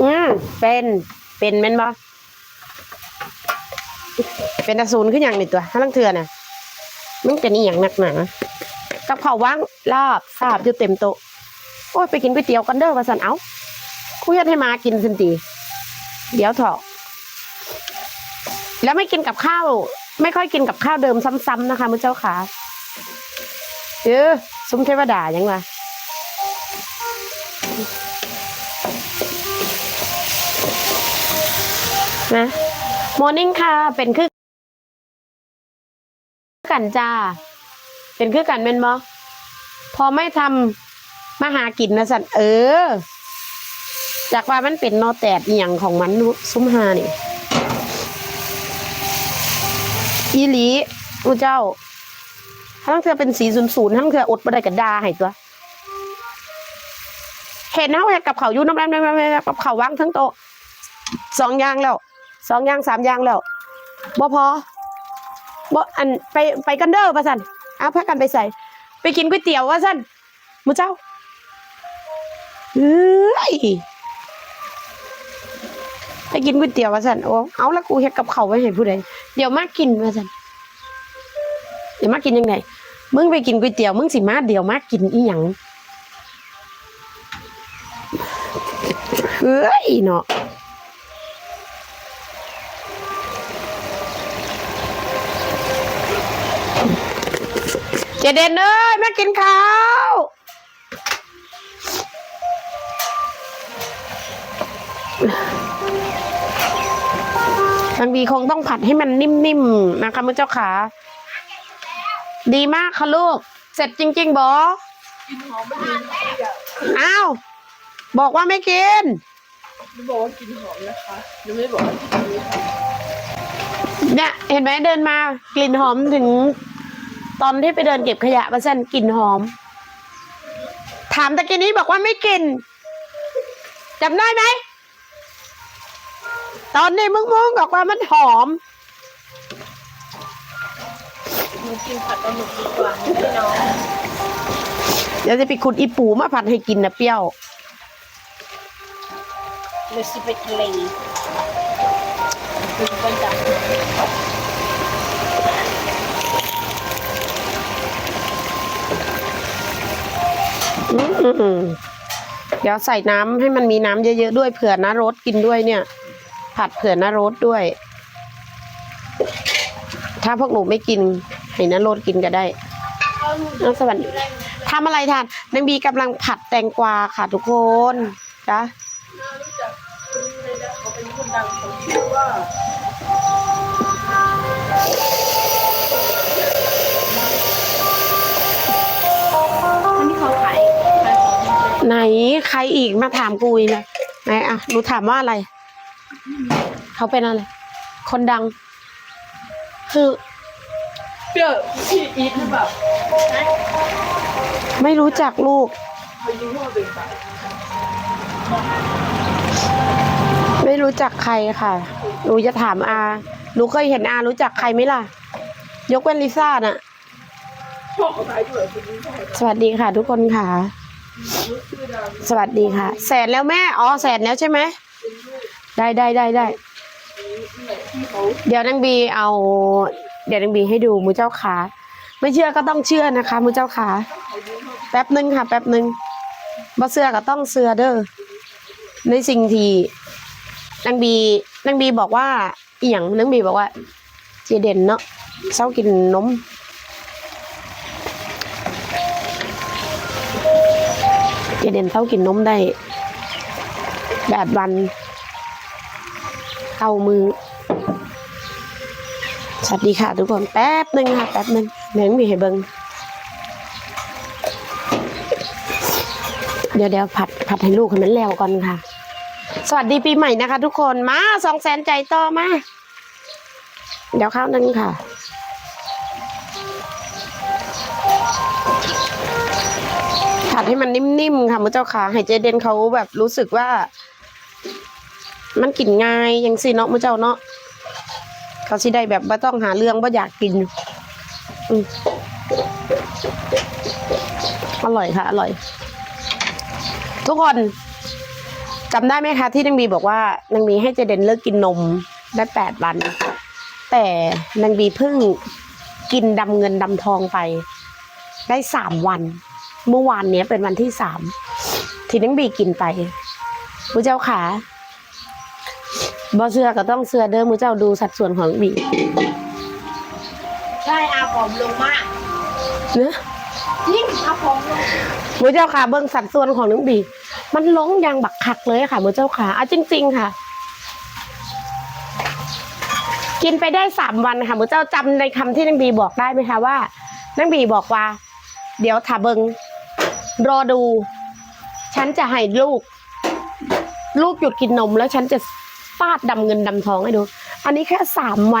อืมเป็น เป็นแม่นบ่เป็นอสูรขึ้นอย่างนี่ตัวถ้าลังเทือน่ะมันเป็นอีหยังหนักหนากับข้าวว่างลาบสาบอยู่เต็มโต๊ะโอ้ยไปกินก๋วยเตี๋ยวกันเด้อว่าสันเอาคุยให้มากินสันตีเดี๋ยวเถอะแล้วไม่กินกับข้าว ไม่ค่อยกินกับข้าวเดิมซ้ำๆนะคะมือเจ้าขาเออซุ้มเทวดายังไง นะมนิ่งค่ะ เป็นคือกันจ้า เป็นคือกันเป็นบอพอไม่ทำมาหากินนะสันเออ จากว่ามันเป็นนอแตดอหย่างของมันซุ้มหานี่อีหลีอูเจ้าทั้งเธอเป็นสีศูนย์ศูนย์ทั้งเธออดบ่ไดกับดาให้ตัว เห็นเขาเห็นกับเขายุ่น้ำน้ำน้ำน้ำกับเขาวว่างทั้งโต๊ะสองอย่างแล้ว สองอย่างสามอย่างแล้วบ่พอบ่อันไปไปกันเด้อว่าสันเอาพักกันไปใส่ ไปกินก๋วยเตี๋ยวว่าสันหมูเจ้าเอ้ยไปกินก๋วยเตี๋ยวว่าสันโอ้เอาแล้วกูเฮ็ดกับเขาวไว้ให้ผู้ใดเดี๋ยวมากินว่าสันเดี๋ยวมากินยังไงมึงไปกินก๋วยเตี๋ยวมึงสิมาเดี๋ยวมากินอีหยังเฮ้ยเนาะ เจเดนเอ้ยมากินข้าวบางทีคงต้องผัดให้มันนิ่มๆนะคะมือเจ้าขา ดีมากค่ะลูก เสร็จจริง ๆบออ้าวบอกว่าไม่กินหนูบอกว่ากินหอมนะคะหนูไม่ได้บอกว่ากินนี้ค่ะเนี่ยเห็นไหมเดินมากลิ่นหอมถึง ตอนที่ไปเดินเก็บขยะมาสั่นกลิ่นหอม ถามตะกี้นี้บอกว่าไม่กินจำได้ไหม ตอนนี้มึงมงบอกว่ามันหอมหนูกินผัดปลาหมึกดีกว่าพี่น้องเดี๋ยวจะไปขุดอีปูมาผัดให้กินนะเปรี้ยวหนูสิไปทะเลคุณก็จะ เดี๋ยวใส่น้ำให้มันมีน้ำเยอะๆด้วยเผื่อนะรสกินด้วยเนี่ย ผัดเผื่อนะรสด้วย ถ้าพวกหนูไม่กินให้นะรสกินก็ได้เอาหนูน้องสวัสดีทำอะไรทานนางบีกำลังผัดแตงกวาค่ะทุกคนจ้ะคนนี้เขาเป็นคนดังเขาชื่อว่า ใครอีกมาถามกูอีกนะไหนอะหนูถามว่าอะไร เขาเป็นอะไร คนดัง คือเปรี้ยวพี่อีทหรือเปล่าไม่รู้จักลูก เขายิ้มว่าเป็นสายไม่รู้จักใครค่ะหนูจะถามอาหนูเคยเห็นอารู้จักใครไหมล่ะ ยกเว้นลิซ่าน่ะชอบเขาขายด้วยคนนี้ใช่สวัสดีค่ะทุกคนค่ะชื่อดัง สวัสดีค่ะ แสนแล้วแม่ อ๋อ แสนแล้วใช่ไหม ได้ได้ได้ได้ เดี๋ยวนางบีเอา เดี๋ยวนางบีให้ดูมูเจ้าขาไม่เชื่อก็ต้องเชื่อนะคะมูเจ้าขาแป๊บหนึ่งค่ะ แป๊บหนึ่งบ่เชื่อก็ต้องเชื่อเด้อ ในสิ่งที่นางบีนางบีบอกว่าอีหยังนางบีบอกว่าเจเด่นเนาะเศร้ากินนม เจเด่นเศร้ากินนมได้แปดวันเข้ามือสวัสดีค่ะทุกคนแป๊บหนึ่งค่ะแป๊บหนึ่งเดี๋ยวมีให้เบิงเดี๋ยวเดี๋ยวผัดผัดให้ลูกให้มันแล้วก่อนค่ะ สวัสดีปีใหม่นะคะ ทุกคนมาสองแสนใจต่อมา เดี๋ยวข้าวนึงค่ะ ผัดให้มันนิ่มๆค่ะมือเจ้าขาให้เจเดนเขาแบบรู้สึกว่า มันกินง่ายยังสิเนาะมือเจ้าเนาะเขาสิได้แบบว่ต้องหาเรื่องว่าอยากกินอืมอร่อยค่ะ อร่อย ทุกคนจำได้ไหมคะที่นางบีบอกว่านางบีให้เจเดนเลิกกินนมได้แปดวัน แต่นางบีเพิ่งกินดำเงินดำทองไป ได้สามวัน เมื่อวานเนี้ยเป็นวันที่สามที่นางบีกินไปมูเจ้าขาบอเสื้อก็ต้องเสื้อเด้อมูเจ้าดูสัดส่วนของนางบีใช่อาผอมลงมากเนอะยิ่งอาผอมลงมูเจ้าขาเบิ้งสัดส่วนของนางบี มันลงอยางบักคักเลยค่ะมูเจ้าขาอะจริง ๆ ค่ะกินไปได้สามวันค่ะมูเจ้าจำในคำที่นางบีบอกได้ไหมคะว่า นางบีบอกว่า เดี๋ยวถ้าเบิง รอดู ฉันจะให้ลูก ลูกหยุดกินนมแล้วฉันจะฟาดดำเงินดำทองให้ดู อันนี้แค่สามวัน